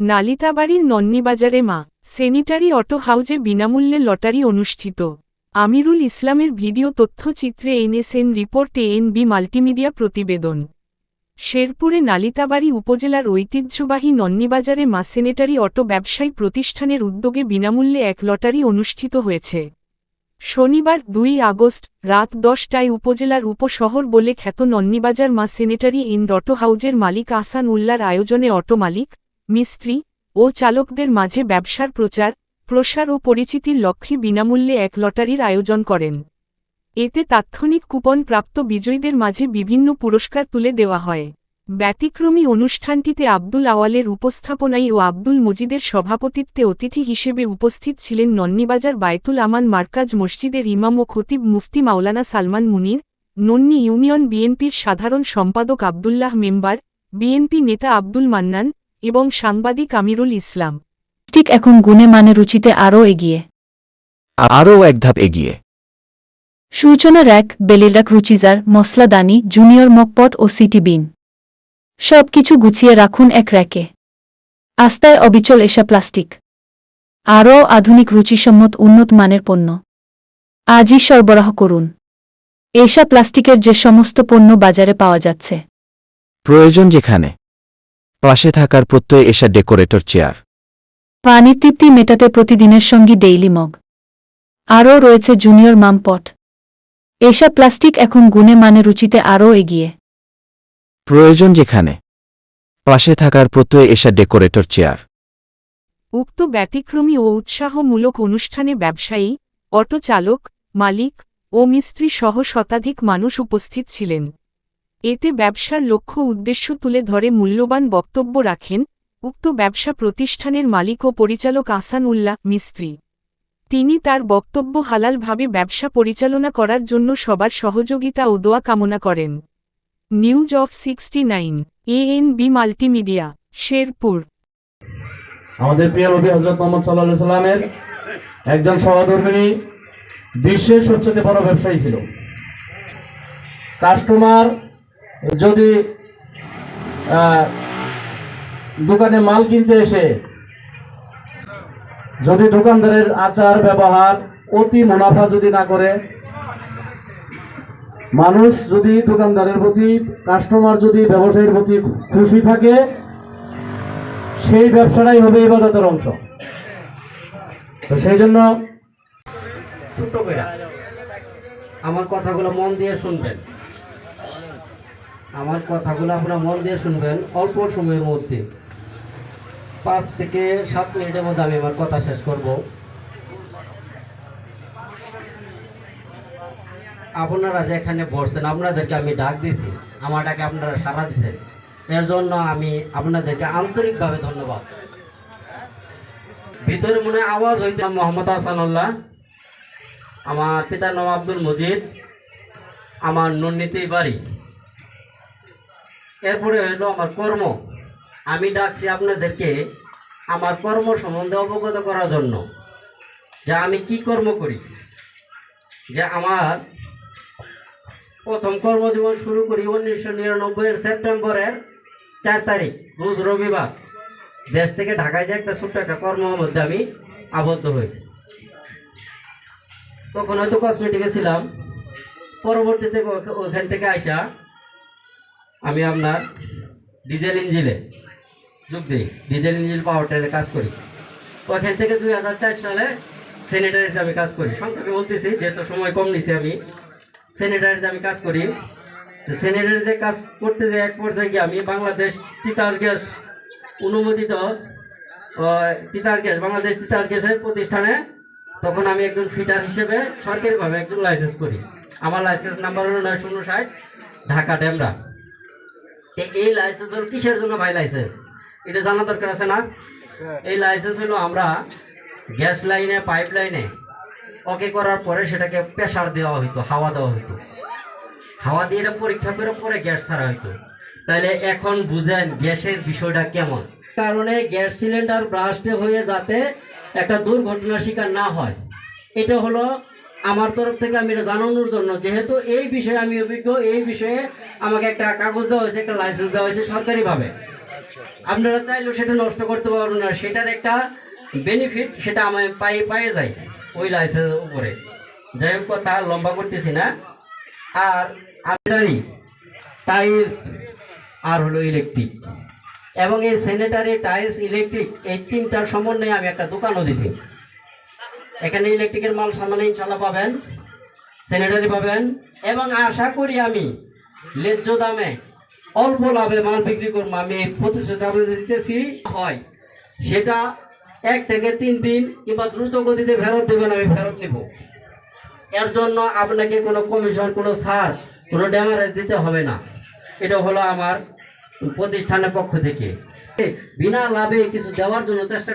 নালিতাবাড়ির নন্নিবাজারে মা sanitary auto হাউজে বিনামূল্যে লটারি অনুষ্ঠিত। আমিরুল ইসলামের ভিডিও তথ্যচিত্রে এনএসএন রিপোর্টে এনবি মাল্টিমিডিয়া প্রতিবেদন। শেরপুরে নালিতাবাড়ি উপজেলার ঐতিহ্যবাহী নন্নিবাজারে মা, সেনেটারি অটো ব্যবসায়ী প্রতিষ্ঠানের উদ্যোগে বিনামূল্যে এক লটারি অনুষ্ঠিত হয়েছে। শনিবার দুই আগস্ট, রাত দশটায় উপজেলার উপশহর বলে খ্যাত নন্নিবাজার মা, সেনেটারি ইন অটো হাউজের মালিক আসান উল্লার আয়োজনে অটো মালিক মিস্ত্রি ও চালকদের মাঝে ব্যবসার প্রচার, প্রসার ও পরিচিতির লক্ষ্যে বিনামূল্যে এক লটারির আয়োজন করেন। এতে তাৎক্ষণিক কুপন প্রাপ্ত বিজয়ীদের মাঝে বিভিন্ন পুরস্কার তুলে দেওয়া হয়। ব্যতিক্রমী অনুষ্ঠানটিতে আব্দুল আওয়ালের উপস্থাপনায় ও আব্দুল মজিদের সভাপতিত্বে অতিথি হিসেবে উপস্থিত ছিলেন নন্নিবাজার বায়তুল আমান মার্কাজ মসজিদের ইমাম ও খতিব মুফতি মাওলানা সালমান মুনির, নন্নি ইউনিয়ন বিএনপির সাধারণ সম্পাদক আবদুল্লাহ মেম্বার, বিএনপি নেতা আব্দুল মান্নান এবং সাংবাদিক আমিরুল ইসলাম। ঠিক এখন গুণে মানে রুচিতে আরও এগিয়ে। আরও এক ধাপ এগিয়ে। সূচনা র্যাক বেলিরাক রুচিজার মশলাদানি জুনিয়র মকপট ও সিটি বিন। সব কিছু গুছিয়ে রাখুন এক র্যাকে। আস্তায় অবিচল এসা প্লাস্টিক। আরও আধুনিক রুচিসম্মত উন্নত মানের পণ্য। আজই সরবরাহ করুন। এসা প্লাস্টিকের যে সমস্ত পণ্য বাজারে পাওয়া যাচ্ছে। প্রয়োজন যেখানে। পাশে থাকার প্রত্যয় এসা ডেকোরেটর চেয়ার। পানির তৃপ্তি মেটাতে প্রতিদিনের সঙ্গী ডেইলি মগ। আরও রয়েছে জুনিয়র মামপট। এসা প্লাস্টিক এখন গুণে মানে রুচিতে আরও এগিয়ে। প্রয়োজন যেখানে। পাশে থাকার প্রত্যয় এসা ডেকোরেটর চেয়ার। উক্ত ব্যতিক্রমী ও উৎসাহমূলক অনুষ্ঠানে ব্যবসায়ী অটো চালক মালিক ও মিস্ত্রি সহ শতাধিক মানুষ উপস্থিত ছিলেন। এতে ব্যবসার লক্ষ্য উদ্দেশ্য তুলে ধরে মূল্যবান বক্তব্য রাখেন উক্ত ব্যবসা প্রতিষ্ঠানের মালিক ও পরিচালক আসান উল্লাহ মিস্ত্রি। তিনি তার বক্তব্য হালালভাবে ব্যবসা পরিচালনা করার জন্য সবার সহযোগিতা ও দোয়া কামনা করেন। News of sixty nine, ANB multimedia, Sherpur. আমাদের প্রিয় নবী হজরত মোহাম্মদ সাল্লাহ সাল্লামের একজন সহধর্মিনী বিশ্বের সবচেয়ে বড় ব্যবসায়ী ছিল। কাস্টমার যদি দোকানে মাল কিনতে এসে, যদি দোকানদারের আচার, ব্যবহার অতি মুনাফা যদি না করে, মানুষ যদি দোকানদারের প্রতি, কাস্টমার যদি ব্যবসায়ীর প্রতি খুশি থাকে, সেই ব্যবসাটাই হবে ইবাদতের অংশ। তো সেই জন্য আমার কথাগুলো মন দিয়ে শুনবেন। আমার কথাগুলো আপনারা মন দিয়ে শুনবেন অল্প সময়ের মধ্যে। পাঁচ থেকে সাত মিনিটের মধ্যে আমি আমার কথা শেষ করব। আপনারা যে এখানে বসছেন, আপনাদেরকে আমি ডাক দিছি। আমার ডাকে আপনারা সাড়া দিচ্ছেন এর জন্য আমি আপনাদেরকে আন্তরিকভাবে ধন্যবাদ। ভিতরে মনে আওয়াজ হইতে মোহাম্মদ হাসানুল্লাহ আমার পিতার নাম আব্দুল মজিদ। আমার নন্দিতেই বাড়ি। এরপরে হলো আমার কর্ম। আমি ডাকছি আপনাদেরকে আমার কর্ম সম্বন্ধে অবগত করার জন্য যে আমি কি কর্ম করি। যে আমার প্রথম কর্মজীবন শুরু করি উনিশশো নিরানব্বইয়ের সেপ্টেম্বরের চার তারিখ, রোজ রবিবার। দেশ থেকে ঢাকায় যে একটা ছোট্ট একটা কর্মের মধ্যে আমি আবদ্ধ হই। তখন হয়তো কসমেটিকে ছিলাম। পরবর্তীতে ওখান থেকে আসা আমি আপনার ডিজেল ইঞ্জিনে যোগ দিই। ডিজেল ইঞ্জিন পাওয়ার ট্রেনে কাজ করি। ওখান থেকে দুই হাজার চার সালে স্যানিটারিতে আমি কাজ করি। সংক্ষেপে বলতেছি, যেহেতু সময় কম নিছি আমি স্যানিটারিতে আমি কাজ করি। তো স্যানিটারিতে কাজ করতে যে এক পর্যায়ে গিয়ে আমি বাংলাদেশ তিতাস গ্যাস অনুমোদিত তিতাস গ্যাস, বাংলাদেশ তিতাস গ্যাসের প্রতিষ্ঠানে তখন আমি একজন ফিটার হিসেবে সরকারিভাবে একজন লাইসেন্স করি। আমার লাইসেন্স নাম্বার হলো নয় শূন্য ষাট, ঢাকা ডেমরা। এই লাইসেন্স হলো কিসের জন্য ভাই লাইসেন্স এটা জানা দরকার আছে না? এই লাইসেন্স হলো আমরা গ্যাস লাইনে পাইপ লাইনে ওকে করার পরে সেটাকে প্রেশার দেওয়া হইতো, হাওয়া দেওয়া হইতো। হাওয়া দিয়ে এটা পরীক্ষা করে পরে গ্যাস ছাড়া হইতো। তাহলে এখন বুঝেন গ্যাসের বিষয়টা কেমন? কারণে গ্যাস সিলিন্ডার ব্রাস্টে হয়ে যাতে একটা দুর্ঘটনার শিকার না হয়। এটা হলো আমার তরফ থেকে আমি এটা জানানোর জন্য, যেহেতু এই বিষয়ে আমি অভিজ্ঞ, এই বিষয়ে আমাকে একটা কাগজ দেওয়া হয়েছে, একটা লাইসেন্স দেওয়া হয়েছে সরকারিভাবে। আপনারা চাইলেও সেটা নষ্ট করতে পারবেন না, সেটার একটা বেনিফিট সেটা আমি পাই পাইয়ে যাই ওই লাইসেন্সের উপরে। যাই হোক, কথা লম্বা করতেছি না। আর আপনারই টাইলস আর হলো ইলেকট্রিক এবং এই স্যানিটারি টাইলস ইলেকট্রিক এই তিনটার সমন্বয়ে আমি একটা দোকানও দিছি। এখানে ইলেকট্রিকের মাল সামান্য ইনশাল্লাহ পাবেন স্যানিটারি পাবেন, এবং আশা করি আমি ন্যায্য দামে অল্প লাভে মাল বিক্রি করব। আমি প্রতিশ্রুতি আপনাদের দিতেছি, হয় সেটা এক থেকে তিন দিন কিংবা দ্রুত গতিতে ফেরত দেবেন, আমি ফেরত নেব। এর জন্য আপনাকে কোনো কমিশন কোনো ছাড়, কোনো ড্যামারেজ দিতে হবে না। এটা হলো আমার প্রতিষ্ঠানের পক্ষ থেকে। বিনা লাভে কিছু দেওয়ার জন্য চেষ্টা